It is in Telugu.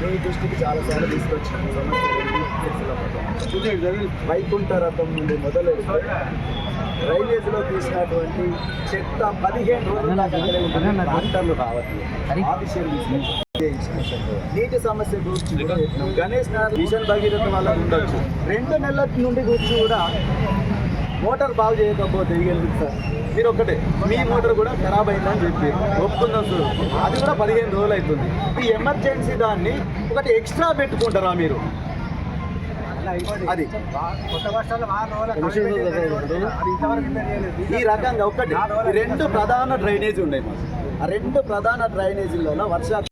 మీ దృష్టికి చాలాసార్లు తీసుకొచ్చాను వైకుంఠ రథం నుండి మొదలు రైల్వేస్లో తీసినటువంటి చెత్త పదిహేను రోజుల. ట్రాక్టర్లు రావట్లేదు ఆ విషయం తీసుకొచ్చాను. నీటి సమస్య గురించి. గణేష్ నగర్ మిషన్ భగీరథ వల్ల ఉండొచ్చు. రెండు నెలల నుండి గురించి కూడా మోటార్ బాగు చేయకపోతే ఎందుకు సార్? మీరు ఒక్కటే మీ మోటార్ కూడా ఖరాబ్ అయిందని చెప్పి ఒప్పుకుందాం సార్. అది కూడా పదిహేను రోజులు అవుతుంది. ఈ ఎమర్జెన్సీ దాన్ని ఒకటి ఎక్స్ట్రా పెట్టుకుంటారా మీరు? అది. ఈ రకంగా ఒకటి రెండు ప్రధాన డ్రైనేజీ ఉన్నాయి మాకు. ఆ రెండు ప్రధాన డ్రైనేజీలలో వర్షా